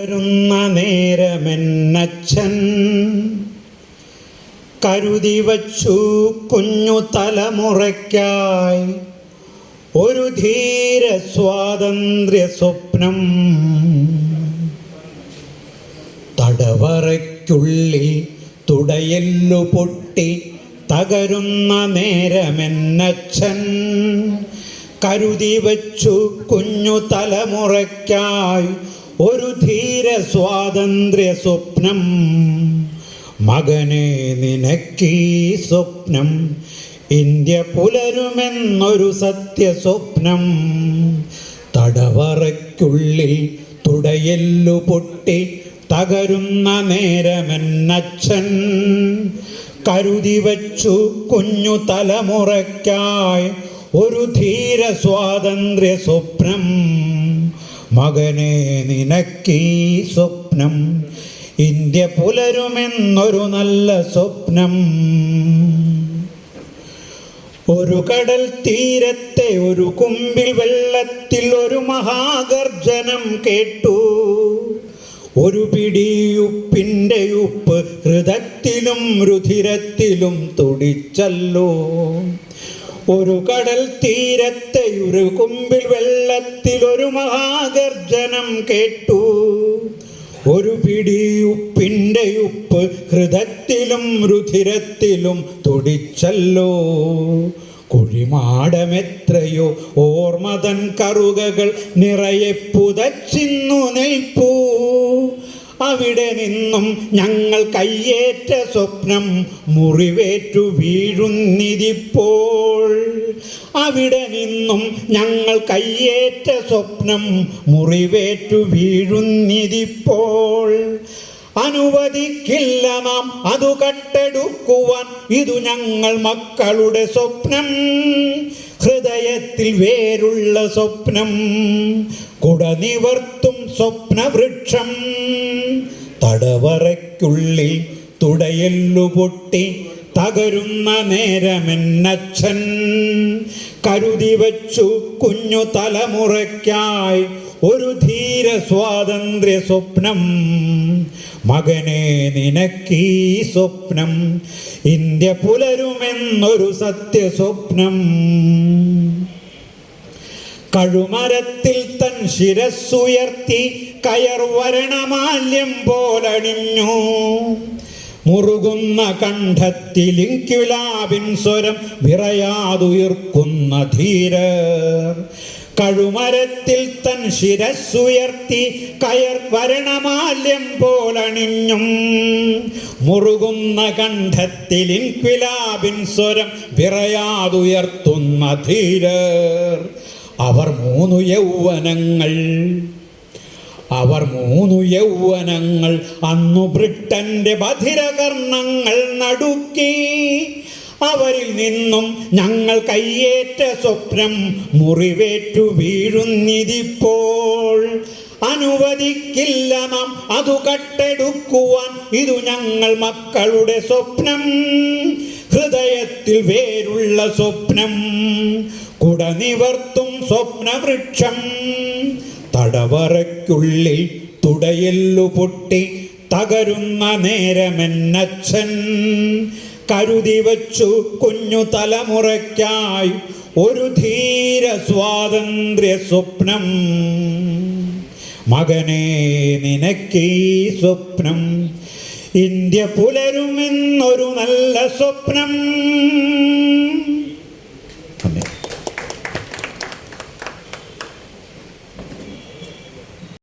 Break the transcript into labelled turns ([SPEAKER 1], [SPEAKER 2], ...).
[SPEAKER 1] വരുന്ന നേരമെന്നച്ഛൻ കരുതി വച്ചു കുഞ്ഞു തലമുറയ്ക്കായി ഒരു ധീര സ്വാതന്ത്ര്യ സ്വപ്നം. തടവറയ്ക്കുള്ളിൽ തുടയല്ലു പൊട്ടി തകരുന്ന നേരമെന്നച്ഛൻ കരുതി വച്ചു കുഞ്ഞു തലമുറയ്ക്കായി ഒരു ധീര സ്വാതന്ത്ര്യ സ്വപ്നം. മകനെ നിനക്കീ സ്വപ്നം. ഇന്ത്യ പുലരുമെന്നൊരു സത്യ സ്വപ്നം. തടവറയ്ക്കുള്ളിൽ തുടയെല്ലു പൊട്ടി തകരുന്ന നേരമെന്നച്ഛൻ. കരുതി വച്ചു കുഞ്ഞു തലമുറയ്ക്കായി ഒരു ധീര സ്വാതന്ത്ര്യ സ്വപ്നം. മകനെ നിനക്കീ സ്വപ്നം ഇന്ത്യ പുലരുമെന്നൊരു നല്ല സ്വപ്നം. ഒരു കടൽ തീരത്തെ ഒരു കുമ്പിൽ വെള്ളത്തിൽ ഒരു മഹാഗർജനം കേട്ടു. ഒരു പിടിയുപ്പിന്റെ ഉപ്പ് ഹൃദത്തിലും രുധിരത്തിലും തുടിച്ചല്ലോ. ഒരു കടൽ തീരത്തെ ഒരു കുമ്പിൽ വെള്ളത്തിൽ ഒരു മഹാഗർജനം കേട്ടു. ഒരു പിടി ഉപ്പിന്റെ ഉപ്പ് ഹൃദത്തിലും രുധിരത്തിലും തുടിച്ചല്ലോ. കുഴിമാടമെത്രയോ ഓർമ്മതൻ കറുകകൾ നിറയെ പുതച്ചിന്നു നിൽപ്പൂ. അവിടെ നിന്നും ഞങ്ങൾ കയ്യേറ്റ സ്വപ്നം മുറിവേറ്റു വീഴുന്നിരിപ്പോൾ അവിടെ നിന്നും ഞങ്ങൾ കയ്യേറ്റ സ്വപ്നം മുറിവേറ്റു വീഴുന്നിരിപ്പോൾ അനുവദിക്കില്ല നാം അതു കട്ടെടുക്കുവാൻ ഇതു ഞങ്ങൾ മക്കളുടെ സ്വപ്നം. ഹൃദയത്തിൽ വേരുള്ള സ്വപ്നം കുടനിവർത്തും സ്വപ്നവൃക്ഷം. തടവറയ്ക്കുള്ളിൽ തുടയല്ലു പൊട്ടി തകരുന്ന നേരമെന്നച്ഛൻ. കരുതി വച്ചു കുഞ്ഞു തലമുറയ്ക്കായി ഒരു ധീര സ്വാതന്ത്ര്യ സ്വപ്നം. മകനെ നിനക്കീ സ്വപ്നം. ഇന്ത്യ പുലരുമെന്നൊരു സത്യ സ്വപ്നം കഴുമരത്തിൽ തൻ ശിരസ്സുയർത്തി കയർ വരണമാല്യം പോലണിഞ്ഞു. മുറുകുന്ന കണ്ഠത്തിലിങ്കിലാവിൻ സ്വരം വിറയാതുയർക്കുന്ന ധീര കഴുമരത്തിൽ തൻ ശിരസ്സുയർത്തി കയർ വരണമാല്യം പോലണിഞ്ഞും. മുറുകുന്ന കണ്ഠത്തിലിൻക്വിലാബിൻ സ്വരം വിറയാതുയർത്തുന്ന ധീരർ. അവർ മൂന്നു യൗവനങ്ങൾ അവർ മൂന്നു യൗവനങ്ങൾ അന്നു ബ്രിട്ടന്റെ ബധിരകർണങ്ങൾ നടുക്കി. അവരിൽ നിന്നും ഞങ്ങൾ കയ്യേറ്റ സ്വപ്നം മുറിവേറ്റു വീഴുന്നിതിപ്പോൾ. അനുവദിക്കില്ല നാം അതു കട്ടെടുക്കുവാൻ ഇതു ഞങ്ങൾ മക്കളുടെ സ്വപ്നം. ഹൃദയത്തിൽ വേരുള്ള സ്വപ്നം കുടനിവർത്തും സ്വപ്നവൃക്ഷം. തടവറയ്ക്കുള്ളിൽ തുടയെല്ലു പൊട്ടി തകരുന്ന നേരമെന്നച്ഛൻ കരുതി വച്ചു കുഞ്ഞു തലമുറയ്ക്കായി ഒരു ധീര സ്വാതന്ത്ര്യ സ്വപ്നം. മകനെ നിനക്കീ സ്വപ്നം ഇന്ത്യ പുലരുമെന്നൊരു നല്ല സ്വപ്നം.